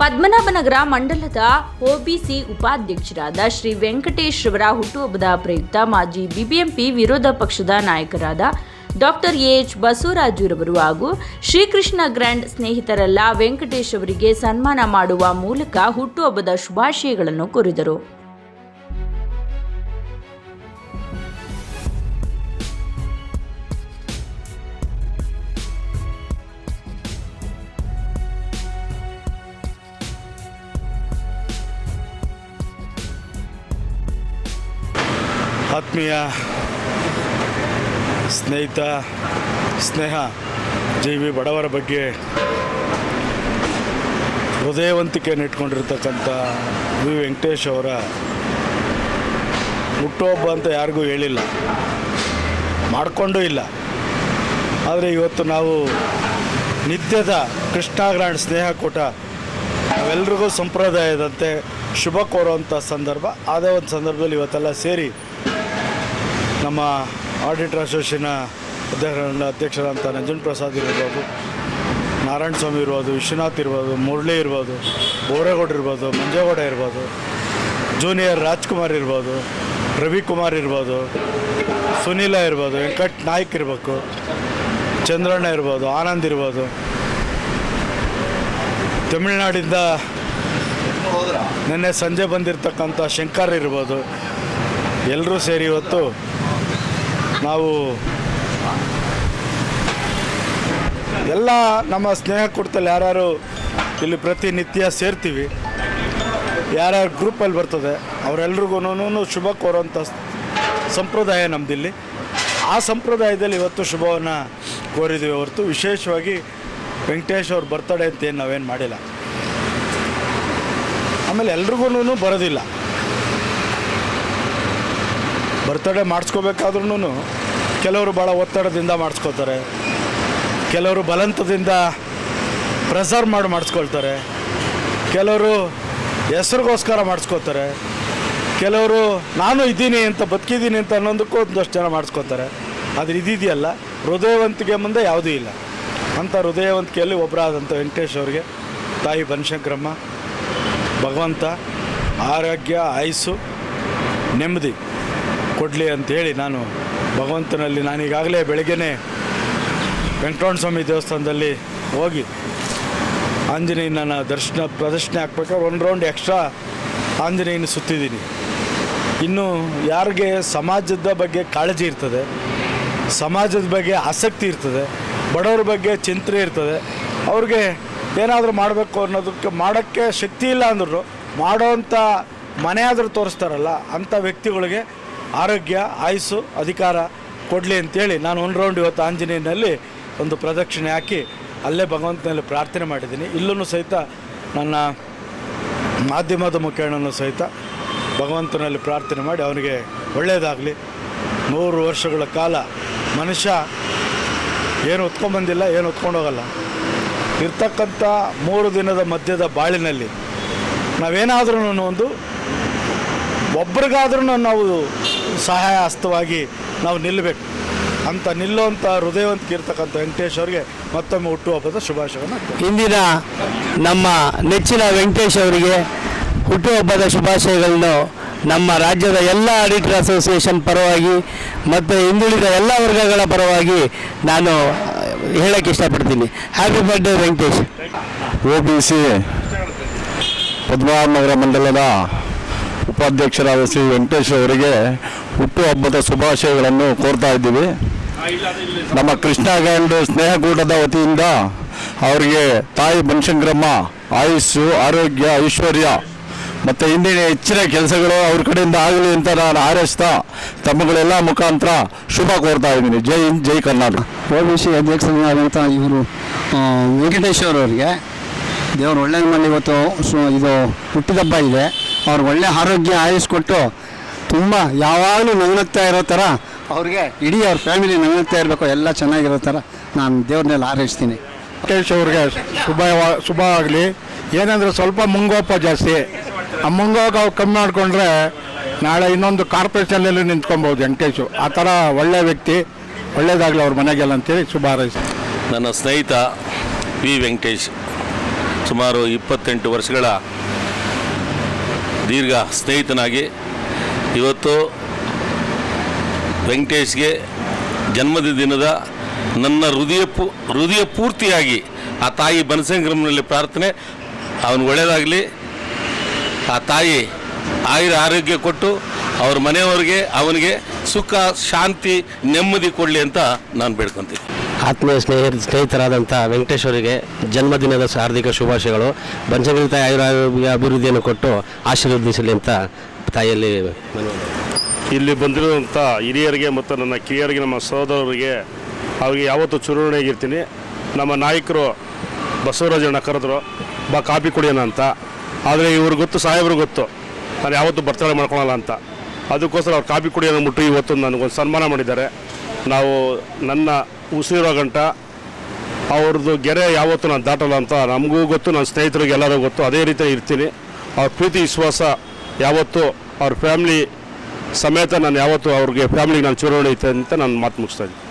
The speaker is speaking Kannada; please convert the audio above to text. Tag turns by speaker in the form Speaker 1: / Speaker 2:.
Speaker 1: ಪದ್ಮನಾಭನಗರ ಮಂಡಲದ ಒಬಿಸಿ ಉಪಾಧ್ಯಕ್ಷರಾದ ಶ್ರೀ ವೆಂಕಟೇಶ್ ರವರ ಹುಟ್ಟುಹಬ್ಬದ ಪ್ರಯುಕ್ತ ಮಾಜಿ ಬಿಬಿಎಂಪಿ ವಿರೋಧ ಪಕ್ಷದ ನಾಯಕರಾದ ಡಾಕ್ಟರ್ ಎಚ್ ಬಸವರಾಜುರವರು ಹಾಗೂ ಶ್ರೀಕೃಷ್ಣ ಗ್ರ್ಯಾಂಡ್ ಸ್ನೇಹಿತರೆಲ್ಲ ವೆಂಕಟೇಶ್ ಅವರಿಗೆ ಸನ್ಮಾನ ಮಾಡುವ ಮೂಲಕ ಹುಟ್ಟುಹಬ್ಬದ ಶುಭಾಶಯಗಳನ್ನು ಕೋರಿದರು.
Speaker 2: ಆತ್ಮೀಯ ಸ್ನೇಹಿತ ಸ್ನೇಹ ಜಿ ವಿ ಬಡವರ ಬಗ್ಗೆ ಹೃದಯವಂತಿಕೆಯನ್ನು ಇಟ್ಕೊಂಡಿರ್ತಕ್ಕಂಥ ವಿ. ವೆಂಕಟೇಶ್ ಅವರ ಹುಟ್ಟುಹಬ್ಬ ಅಂತ ಯಾರಿಗೂ ಹೇಳಿಲ್ಲ. ಮಾಡಿಕೊಂಡೂ ಇಲ್ಲ. ಆದರೆ ಇವತ್ತು ನಾವು ನಿತ್ಯದ ಕೃಷ್ಣ ಸ್ನೇಹ ಕೂಟ ನಾವೆಲ್ರಿಗೂ ಸಂಪ್ರದಾಯದಂತೆ ಶುಭ ಕೋರುವಂಥ ಸಂದರ್ಭ. ಅದೇ ಒಂದು ಸಂದರ್ಭದಲ್ಲಿ ಇವತ್ತೆಲ್ಲ ಸೇರಿ ನಮ್ಮ ಆಡಿಟರ್ ಅಸೋಸಿಯೇಷನ್ ಅಧ್ಯಕ್ಷ ಅಧ್ಯಕ್ಷರಂತ ನಂಜನ್ ಪ್ರಸಾದ್ ಇರ್ಬೋದು, ನಾರಾಯಣ ಸ್ವಾಮಿ ಇರ್ಬೋದು, ವಿಶ್ವನಾಥ್ ಇರ್ಬೋದು, ಮುರಳಿ ಇರ್ಬೋದು, ಬೋರೇಗೌಡ ಇರ್ಬೋದು, ಮಂಜೇಗೌಡ ಇರ್ಬೋದು, ಜೂನಿಯರ್ ರಾಜ್ಕುಮಾರ್ ಇರ್ಬೋದು, ರವಿಕುಮಾರ್ ಇರ್ಬೋದು, ಸುನೀಲ ಇರ್ಬೋದು, ವೆಂಕಟ್ ನಾಯ್ಕ್ ಇರಬೇಕು, ಚಂದ್ರಣ್ಣ ಇರ್ಬೋದು, ಆನಂದ್ ಇರ್ಬೋದು. ತಮಿಳ್ನಾಡಿಂದ ನಿನ್ನೆ ಸಂಜೆ ಬಂದಿರತಕ್ಕಂಥ ಶಂಕರ್ ಇರ್ಬೋದು. ಎಲ್ಲರೂ ಸೇರಿ ಇವತ್ತು ನಾವು ಎಲ್ಲ ನಮ್ಮ ಸ್ನೇಹ ಕೊಡ್ತಲ್ಲಿ ಯಾರ್ಯಾರು ಇಲ್ಲಿ ಪ್ರತಿನಿತ್ಯ ಸೇರ್ತೀವಿ, ಯಾರ್ಯಾರು ಗ್ರೂಪಲ್ಲಿ ಬರ್ತದೆ, ಅವರೆಲ್ರಿಗೂ ಶುಭ ಕೋರೋಂಥ ಸಂಪ್ರದಾಯ ನಮ್ಮದಿಲ್ಲಿ ಆ ಸಂಪ್ರದಾಯದಲ್ಲಿ ಇವತ್ತು ಶುಭವನ್ನು ಕೋರಿದ್ದೀವಿ ಹೊರತು ವಿಶೇಷವಾಗಿ ವೆಂಕಟೇಶ್ ಅವ್ರ ಬರ್ತಡೇ ಅಂತ ಏನು ನಾವೇನು ಮಾಡಿಲ್ಲ. ಆಮೇಲೆ ಎಲ್ರಿಗೂ ಬರೋದಿಲ್ಲ. ಬರ್ತಡೇ ಮಾಡಿಸ್ಕೋಬೇಕಾದ್ರೂ ಕೆಲವರು ಭಾಳ ಒತ್ತಡದಿಂದ ಮಾಡಿಸ್ಕೋತಾರೆ ಕೆಲವರು ಬಲಂತದಿಂದ ಪ್ರೆಸರ್ ಮಾಡಿ ಮಾಡಿಸ್ಕೊಳ್ತಾರೆ. ಕೆಲವರು ಹೆಸ್ರಿಗೋಸ್ಕರ ಮಾಡಿಸ್ಕೋತಾರೆ ಕೆಲವರು ನಾನು ಇದ್ದೀನಿ ಅಂತ ಬದುಕಿದ್ದೀನಿ ಅಂತ ಅನ್ನೋದಕ್ಕೂ ಒಂದಷ್ಟು ಜನ ಮಾಡಿಸ್ಕೋತಾರೆ ಆದರೆ ಇದಿದೆಯಲ್ಲ ಹೃದಯವಂತಿಕೆ ಮುಂದೆ ಯಾವುದೂ ಇಲ್ಲ. ಅಂಥ ಹೃದಯವಂತಿಕೆಯಲ್ಲಿ ಒಬ್ಬರಾದಂಥ ವೆಂಕಟೇಶ್ ಅವರಿಗೆ ತಾಯಿ ಬನಶಂಕರಮ್ಮ, ಭಗವಂತ, ಆರೋಗ್ಯ, ಆಯಸ್ಸು, ನೆಮ್ಮದಿ. ಕೊಡಲಿ ಅಂತೇಳಿ ನಾನು ಭಗವಂತನಲ್ಲಿ ನಾನೀಗಾಗಲೇ ಬೆಳಗ್ಗೆ ವೆಂಕಟರಮಣ ಸ್ವಾಮಿ ದೇವಸ್ಥಾನದಲ್ಲಿ ಹೋಗಿ ಆಂಜನೇಯನ ದರ್ಶನ ಪ್ರದರ್ಶನ ಹಾಕ್ಬೇಕಾದ್ರೆ ಒಂದು ರೌಂಡ್ ಎಕ್ಸ್ಟ್ರಾ ಆಂಜನೇಯನ ಸುತ್ತಿದ್ದೀನಿ. ಇನ್ನು ಯಾರಿಗೆ ಸಮಾಜದ ಬಗ್ಗೆ ಕಾಳಜಿ ಇರ್ತದೆ, ಸಮಾಜದ ಬಗ್ಗೆ ಆಸಕ್ತಿ ಇರ್ತದೆ, ಬಡವರ ಬಗ್ಗೆ ಚಿಂತನೆ ಇರ್ತದೆ, ಅವ್ರಿಗೆ ಏನಾದರೂ ಮಾಡಬೇಕು ಅನ್ನೋದಕ್ಕೆ ಮಾಡೋಕ್ಕೆ ಶಕ್ತಿ ಇಲ್ಲ ಅಂದ್ರೂ, ಮಾಡೋ ಅಂಥ ಮನೆಯಾದರೂ ತೋರಿಸ್ತಾರಲ್ಲ ಅಂಥ ವ್ಯಕ್ತಿಗಳಿಗೆ ಆರೋಗ್ಯ, ಆಯುಸ್ಸು, ಅಧಿಕಾರ ಕೊಡಲಿ ಅಂತೇಳಿ ನಾನು ಒನ್ ರೌಂಡ್ ಇವತ್ತು ಆಂಜನೇಯನಲ್ಲಿ ಒಂದು ಪ್ರದಕ್ಷಿಣೆ ಹಾಕಿ ಅಲ್ಲೇ ಭಗವಂತನಲ್ಲಿ ಪ್ರಾರ್ಥನೆ ಮಾಡಿದ್ದೀನಿ. ಇಲ್ಲೂ ಸಹಿತ ನನ್ನ ಮಾಧ್ಯಮದ ಮುಖೇಣನೂ ಸಹಿತ ಭಗವಂತನಲ್ಲಿ ಪ್ರಾರ್ಥನೆ ಮಾಡಿ ಅವನಿಗೆ ಒಳ್ಳೆಯದಾಗಲಿ ನೂರು ವರ್ಷಗಳ ಕಾಲ ಮನುಷ್ಯ ಏನು ಹೊತ್ಕೊಂಬಂದಿಲ್ಲ ಏನು ಹೋಗಲ್ಲ. ಇರ್ತಕ್ಕಂಥ ಮೂರು ದಿನದ ಮಧ್ಯದ ಬಾಳಿನಲ್ಲಿ ನಾವೇನಾದ್ರೂ ಒಂದು ಒಬ್ರಿಗಾದ್ರೂ ನಾವು ಸಹಾಯ ಹಸ್ತವಾಗಿ ನಾವು ನಿಲ್ಲಬೇಕು. ಅಂತ ನಿಲ್ಲುವಂಥ ಹೃದಯವಂತಕ್ಕಿರ್ತಕ್ಕಂಥ ವೆಂಕಟೇಶ್ ಅವರಿಗೆ ಮತ್ತೊಮ್ಮೆ ಹುಟ್ಟುಹಬ್ಬದ ಶುಭಾಶಯವನ್ನು
Speaker 3: ಇಂದಿನ ನಮ್ಮ ನೆಚ್ಚಿನ ವೆಂಕಟೇಶ್ ಅವರಿಗೆ ಹುಟ್ಟುಹಬ್ಬದ ಶುಭಾಶಯಗಳನ್ನು ನಮ್ಮ ರಾಜ್ಯದ ಎಲ್ಲ ಆಡಿಟರ್ ಅಸೋಸಿಯೇಷನ್ ಪರವಾಗಿ ಮತ್ತು ಹಿಂದುಳಿದ ಎಲ್ಲ ವರ್ಗಗಳ ಪರವಾಗಿ ನಾನು ಹೇಳಕ್ಕೆ ಇಷ್ಟಪಡ್ತೀನಿ. Happy birthday Venkatesh.
Speaker 4: O B C Padmanabhanagar ಮಂಡಲದ ಉಪಾಧ್ಯಕ್ಷರಾದ ಶ್ರೀ ವೆಂಕಟೇಶ್ ಅವರಿಗೆ ಹುಟ್ಟುಹಬ್ಬದ ಶುಭಾಶಯಗಳನ್ನು ಕೋರ್ತಾ ಇದ್ದೀವಿ. ನಮ್ಮ ಕೃಷ್ಣ ಗ್ಯಾಂಡ್ ಸ್ನೇಹಕೂಟದ ವತಿಯಿಂದ ಅವರಿಗೆ ತಾಯಿ ಬನಶಂಕರಮ್ಮ ಆಯುಸ್ಸು, ಆರೋಗ್ಯ, ಐಶ್ವರ್ಯ ಮತ್ತು ಇಂದಿನ ಹೆಚ್ಚಿನ ಕೆಲಸಗಳು ಅವ್ರ ಕಡೆಯಿಂದ ಆಗಲಿ ಅಂತ ನಾನು ಹಾರೈಸ್ತಾ ತಮ್ಮಗಳೆಲ್ಲ ಮುಖಾಂತರ ಶುಭ ಕೋರ್ತಾ ಇದ್ದೀನಿ. ಜೈ ಹಿಂದ್, ಜೈ ಕರ್ನಾಟಕ.
Speaker 5: ಒ ಬಿ ಸಿ ಅಧ್ಯಕ್ಷರಾದಂಥ ಇವರು ವೆಂಕಟೇಶ್ವರ ಅವರಿಗೆ ದೇವರು ಒಳ್ಳೆಯ ಮಾಡಿ ಇವತ್ತು ಇದು ಹುಟ್ಟಿದಬ್ಬ ಇದೆ. ಅವ್ರಿಗೆ ಒಳ್ಳೆ ಆರೋಗ್ಯ ಆಯಿಸ್ಕೊಟ್ಟು ತುಂಬ ಯಾವಾಗಲೂ ನಗ್ನಗ್ತಾ ಇರೋ ಥರ ಅವ್ರಿಗೆ ಇಡೀ ಅವ್ರ ಫ್ಯಾಮಿಲಿ ನಗ್ನಗ್ತಾ ಇರಬೇಕು ಎಲ್ಲ ಚೆನ್ನಾಗಿರೋ ಥರ ನಾನು ದೇವ್ರನ್ನೆಲ್ಲ ಆರೈಸ್ತೀನಿ.
Speaker 6: ಕೇಶ್ ಅವ್ರಿಗೆ ಶುಭ ಶುಭ ಆಗಲಿ. ಏನಂದ್ರೆ ಸ್ವಲ್ಪ ಮುಂಗೋಪ ಜಾಸ್ತಿ. ಆ ಮುಂಗೋಗ ಅವ್ರು ಕಮ್ಮಿ ಮಾಡಿಕೊಂಡ್ರೆ ನಾಳೆ ಇನ್ನೊಂದು ಕಾರ್ಪೊರೇಷನಲ್ಲಿ ನಿಂತ್ಕೊಬೋದು ವೆಂಕಟೇಶು. ಆ ಥರ ಒಳ್ಳೆ ವ್ಯಕ್ತಿ ಒಳ್ಳೇದಾಗಲಿ ಅವ್ರ ಮನೆಗೆಲ್ಲ ಅಂತೇಳಿ ಶುಭ ಹಾರೈಸಿ
Speaker 7: ನನ್ನ ಸ್ನೇಹಿತ ವಿ ವೆಂಕಟೇಶ್. ಸುಮಾರು ಇಪ್ಪತ್ತೆಂಟು ವರ್ಷಗಳ ದೀರ್ಘ ಸ್ನೇಹಿತನಾಗಿ ಇವತ್ತು ವೆಂಕಟೇಶ್ಗೆ ಜನ್ಮದ ದಿನದ ನನ್ನ ಹೃದಯ ಹೃದಯ ಪೂರ್ತಿಯಾಗಿ ಆ ತಾಯಿ ಬನಸಂಕ್ರಮನಲ್ಲಿ ಪ್ರಾರ್ಥನೆ ಅವನು ಒಳ್ಳೆಯದಾಗಲಿ ಆ ತಾಯಿ ಆಯುರ ಆರೋಗ್ಯ ಕೊಟ್ಟು ಅವ್ರ ಮನೆಯವ್ರಿಗೆ ಅವನಿಗೆ ಸುಖ ಶಾಂತಿ ನೆಮ್ಮದಿ ಕೊಡಲಿ ಅಂತ ನಾನು ಬೇಡ್ಕೊತೀನಿ.
Speaker 8: ಆತ್ಮೀಯ ಸ್ನೇಹ ಸ್ನೇಹಿತರಾದಂಥ ವೆಂಕಟೇಶ್ವರಿಗೆ ಜನ್ಮದಿನದ ಹಾರ್ದಿಕ ಶುಭಾಶಯಗಳು. ತಾಯಿ ಆಯುರಾರೋಗ್ಯ ಅಭಿವೃದ್ಧಿಯನ್ನು ಕೊಟ್ಟು ಆಶೀರ್ವದಿಸಲಿ ಅಂತ ತಾಯಿಯಲ್ಲಿ ಮನವಿ
Speaker 9: ಇಲ್ಲಿ ಬಂದಿರುವಂಥ ಹಿರಿಯರಿಗೆ ಮತ್ತು ನನ್ನ ಕಿರಿಯರಿಗೆ ನಮ್ಮ ಸಹೋದರರಿಗೆ ಅವ್ರಿಗೆ ಯಾವತ್ತೂ ಚುರುವಣೆಯಾಗಿರ್ತೀನಿ ನಮ್ಮ ನಾಯಕರು ಬಸವರಾಜಣ್ಣ ಕರೆದ್ರು ಬಾ ಕಾಪಿ ಕುಡಿಯೋಣ ಅಂತ. ಆದರೆ ಇವ್ರಿಗೆ ಗೊತ್ತು ಸಾಹೇಬ್ರಿಗೆ ಗೊತ್ತು. ನಾನು ಯಾವತ್ತೂ ಬರ್ತಾಳೆ ಮಾಡ್ಕೊಳಲ್ಲ ಅಂತ. ಅದಕ್ಕೋಸ್ಕರ ಅವ್ರು ಕಾಫಿ ಕುಡಿಯೋದು ಮುಟ್ಟು ಇವತ್ತು ನನಗೊಂದು ಸನ್ಮಾನ ಮಾಡಿದ್ದಾರೆ. ನಾವು ನನ್ನ ಉಸಿರೋ ಗಂಟ, ಅವ್ರದ್ದು ಗೆರೆ ಯಾವತ್ತೂ ನಾನು ದಾಟಲ್ಲ ಅಂತ ನಮಗೂ ಗೊತ್ತು, ನನ್ನ ಸ್ನೇಹಿತರಿಗೆ ಎಲ್ಲರಿಗೂ ಗೊತ್ತು, ಅದೇ ರೀತಿ ಇರ್ತೀನಿ. ಅವ್ರ ಪ್ರೀತಿ, ವಿಶ್ವಾಸ ಯಾವತ್ತೂ ಅವ್ರ ಫ್ಯಾಮ್ಲಿ ಸಮೇತ ನಾನು ಯಾವತ್ತೂ ಅವ್ರಿಗೆ ಫ್ಯಾಮ್ಲಿಗೆ ನಾನು ಐತೆ ಅಂತ ನಾನು ಮಾತು ಮುಗಿಸ್ತಾ ಇದ್ದೀನಿ.